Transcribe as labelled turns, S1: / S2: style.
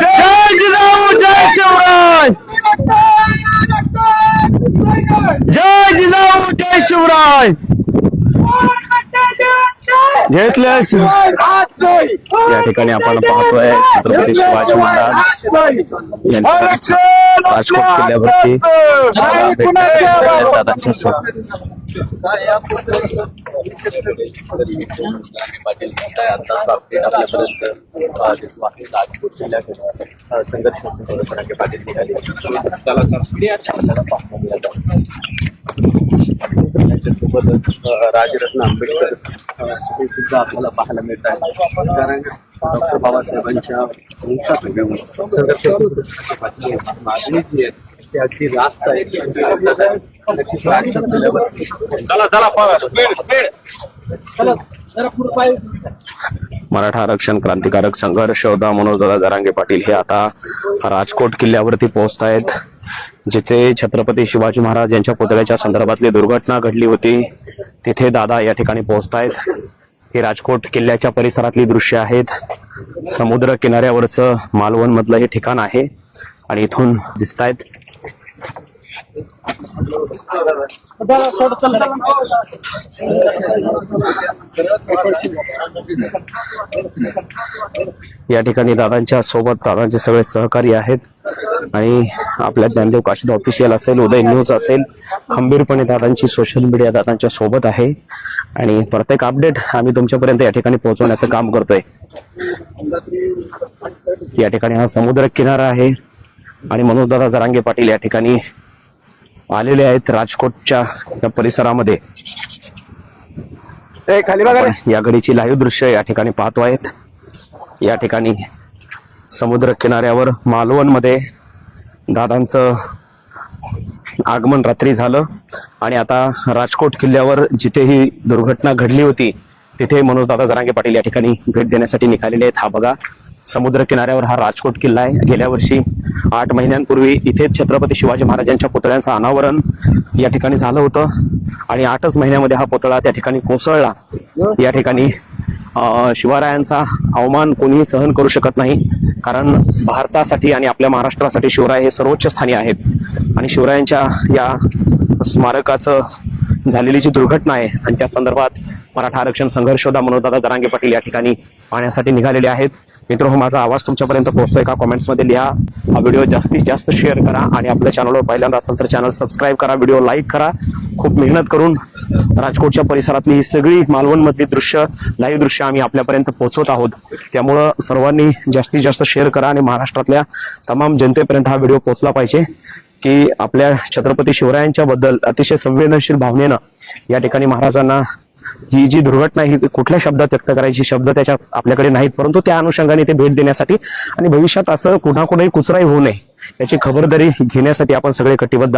S1: जय जिजाऊ जय शिवराय. जय जिजाऊ जय शिवराय. घेतल्या शिव- या ठिकाणी आपण पाहतोय छत्रपती शिवाजी महाराज राजकोट किल्ल्यावरती
S2: पाटील आता अपडेट आपल्यापर्यंत राजकोट जिल्ह्यात संघर्ष पाटील निघाले त्याला अं, राजरत्न आंबेडकर हे सुद्धा आपल्याला पाहायला मिळत आहे कारण डॉक्टर बाबासाहेबांच्या वंशात मागणी जी आहे ती अगदी रास्त आहे. नक्कीच
S1: मराठा आरक्षण क्रांतिकारक संघर्ष योद्धा मनोजदादा जरांगे पाटील हे आता राजकोट किल्ल्यावरती पोहोचत आहेत जिथे छत्रपती शिवाजी महाराज यांच्या पुतळ्याच्या संदर्भातली दुर्घटना घडली होती तिथे दादा या ठिकाणी पोहोचतायत. हे राजकोट किल्ल्याच्या परिसरातली दृश्य आहेत. समुद्र किनाऱ्यावरचं मालवण मधलं हे ठिकाण आहे आणि इथून दिसत आहेत या ठिकाणी दादांच्या सोबत दादांचे सगळे सहकारी आहेत. आणि आपल्या ज्ञानदेव काशीद ऑफिशियल असेल उदय न्यूज असेल खंबीरपणे दादांची सोशल मीडिया दादांच्या सोबत आहे. आणि प्रत्येक अपडेट आम्ही तुमच्यापर्यंत या ठिकाणी पोहोचवण्याचं काम करतोय. या ठिकाणी हा समुद्र किनारा आहे. आणि मनोजदादा जरांगे पाटील या ठिकाणी आलेले आहेत राजकोटच्या या परिसरामध्ये.
S3: खाली बघा
S1: या घडीची लाईव्ह दृश्य या ठिकाणी पाहतो आहेत. या ठिकाणी समुद्र किनाऱ्यावर मालवणमध्ये दादांचं आगमन रात्री झालं आणि आता राजकोट किल्ल्यावर जिथे ही दुर्घटना घडली होती तिथे मनोजदादा जरांगे पाटील या ठिकाणी भेट देण्यासाठी निघालेले आहेत. हा बघा समुद्र किनाऱ्यावर हा राजकोट किल्ला आहे. गेल्या वर्षी आठ महिन्यांपूर्वी इथेच छत्रपती शिवाजी महाराजांच्या पुतळ्यांचं अनावरण या ठिकाणी झालं होतं आणि आठच महिन्यामध्ये हा पुतळा त्या ठिकाणी कोसळला. या ठिकाणी शिवरायांचा अवमान कोणीही सहन करू शकत नाही. कारण भारतासाठी आणि आपल्या महाराष्ट्रासाठी शिवराय हे सर्वोच्च स्थानी आहेत. आणि शिवरायांच्या या स्मारकाचं झालेली जी दुर्घटना आहे आणि त्या संदर्भात मराठा आरक्षण संघर्षोदा मनोदादा मनोजदादा जरांगे पाटील या ठिकाणी पाहण्यासाठी निघालेले आहेत. मित्र हो माझा आवाज तुमच्यापर्यंत पोहोचतोय का? कॉमेंट्समध्ये लिहा. हा व्हिडिओ जास्तीत जास्त शेअर करा आणि आपल्या चॅनलवर पहिल्यांदा असेल तर चॅनल सबस्क्राईब करा व्हिडिओ लाईक करा. खूप मेहनत करून राजकोटच्या परिसरातली ही सगळी मालवणमधली दृश्य लाईव्ह दृश्य आम्ही आपल्यापर्यंत पोहोचवत आहोत. त्यामुळं सर्वांनी जास्तीत जास्त शेअर करा आणि महाराष्ट्रातल्या तमाम जनतेपर्यंत हा व्हिडिओ पोहोचला पाहिजे की आपल्या छत्रपती शिवरायांच्या बद्दल अतिशय संवेदनशील भावनेनं या ठिकाणी महाराजांना ही जी दुर्घटना ही कुठल्या शब्दात व्यक्त करायची शब्द त्याच्या आपल्याकडे नाहीत परंतु त्या अनुषंगाने ते भेट देण्यासाठी आणि भविष्यात असं कुणाकुणाही कुचराही होऊ नये याची खबरदारी घेण्यासाठी आपण सगळे कटिबद्ध